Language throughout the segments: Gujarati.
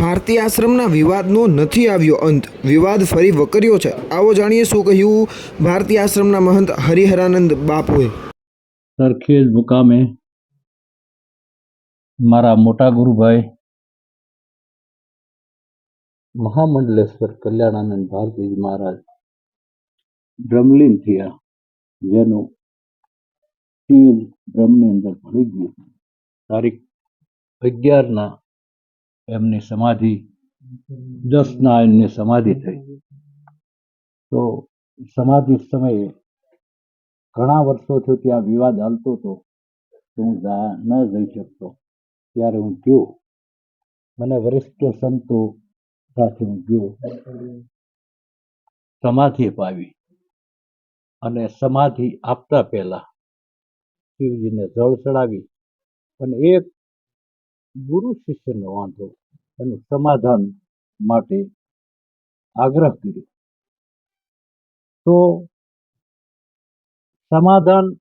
ભારતીય આશ્રમના વિવાદનો નથી આવ્યો અંત. વિવાદ ફરી વકર્યો છે. આવો જાણીએ શું કહ્યું ભારતીય આશ્રમના મહંત હરિહરાનંદ બાપુએ. સરખેજ મુકામે મારા મોટા ગુરુભાઈ મહામંડલેશ્વર કલ્યાણાનંદ ભારતીજી મહારાજ બ્રહ્મલીન થયા. જેનું તીર બ્રહ્મની અંદર ભળી ગયું. તારીખ અગિયારના એમની સમાધિ, દસના એમની સમાધિ થઈ. તો સમાધિ સમયે ઘણા વર્ષોથી ત્યાં વિવાદ હાલતો હતો. હું ન જઈ શકતો. ત્યારે હું ગયો. મને વરિષ્ઠ સંતો સાથે હું ગયો. સમાધિ અપાવી. અને સમાધિ આપતા પહેલા શિવજીને જળ ચડાવી. અને એક ગુરુ શિષ્યનો વાંધો એનું સમાધાન માટે આગ્રહ કર્યો. તો સમાધાન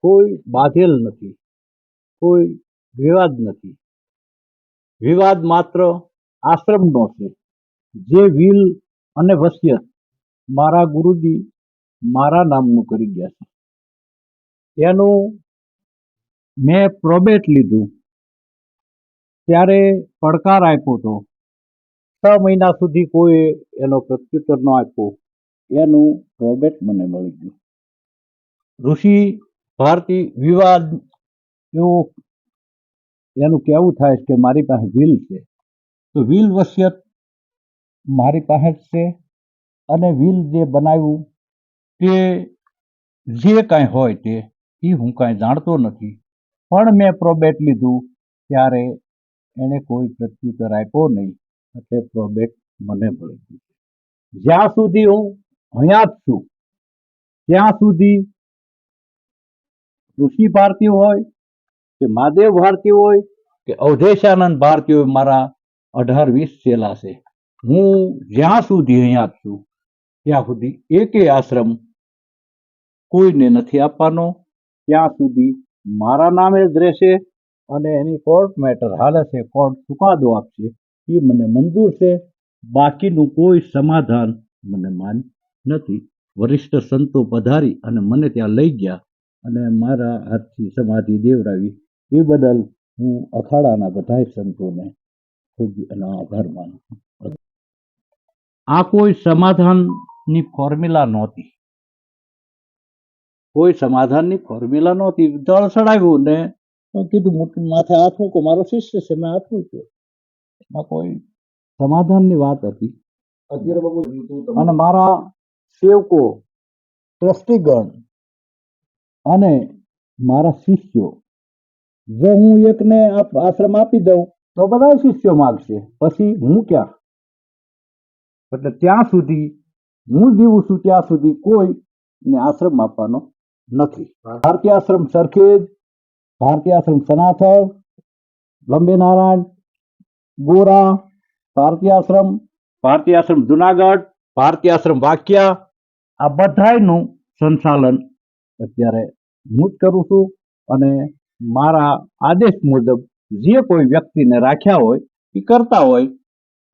કોઈ બાંધેલ નથી, કોઈ વિવાદ નથી. વિવાદ માત્ર આશ્રમનો છે. જે વિલ અને વસિયત મારા ગુરુજી મારા નામનું કરી ગયા છે. એનું મેં પ્રોબેટ લીધું. ત્યારે પડકાર આપ્યો હતો. છ મહિના સુધી કોઈ એનો પ્રત્યુત્તર ન આપ્યો. એનું પ્રોબેટ મને મળી ગયું. ઋષિ ભારતી વિવાદ, એવું એનું કહેવું થાય છે કે મારી પાસે વિલ છે. તો વિલ વસિયત મારી પાસે જ છે અને વિલ જે બનાવ્યું તે જે કાંઈ હોય તે એ હું કાંઈ જાણતો નથી. પણ મેં પ્રોબેટ લીધું ત્યારે એણે કોઈ પ્રત્યુત્તર આપ્યો નહીં. એટલે પ્રોબેટ મને મળી ગયું. જ્યાં સુધી હું અહીંયા જ છું, ત્યાં સુધી ઋષિ ભારતી હોય કે મહાદેવ ભારતી હોય કે અવધેશાનંદ ભારતી હોય, મારા અઢાર વીસ ચેલા છે. હું જ્યાં સુધી અહીંયા જ છું, ત્યાં સુધી એકે આશ્રમ કોઈને નથી આપવાનો. ત્યાં સુધી મારા નામે જ રહેશે. અને એની કોર્ટ મેટર હાલે છે કોર્ટ ચુકાદો આપશે, એ મને મંજૂર છે. બાકીનું કોઈ સમાધાન મને માન નથી. વરિષ્ઠ સંતો પધારી અને મને ત્યાં લઈ ગયા અને મારા હાથથી સમાધિ દેવરાવી એ બદલ હું અખાડાના બધા સંતોને ખૂબ એનો આભાર માનું આ કોઈ સમાધાનની ફોર્મ્યુલા નહોતી. કોઈ સમાધાનની ફોર્મ્યુલા નહોતી. દળ ચડાવ્યું ને કીધું માથે હાથ મૂકો મારો શિષ્ય છે મેં હાથ મૂક્યો. કોઈ સમાધાનની વાત હતી. અત્યારે અને મારા સેવકો ટ્રસ્ટીગણ અને મારા શિષ્યો જો હું એકને આશ્રમ આપી દઉં તો બધા શિષ્યો માગશે. પછી હું ક્યાં? એટલે ત્યાં સુધી હું જીવું છું ત્યાં સુધી કોઈ ને આશ્રમ આપવાનો નથી. ભારતીય આશ્રમ સરખેજ ભારતીય આશ્રમ સનાથળ લંબે નારાયણ ગોરા ભારતીય આશ્રમ ભારતીય આશ્રમ જુનાગઢ ભારતીય આશ્રમ વાક્યા. આ બધાયનું સંચાલન અત્યારે હું જ કરું છું અને મારા આદેશ મુજબ જે કોઈ વ્યક્તિને રાખ્યા હોય એ કરતા હોય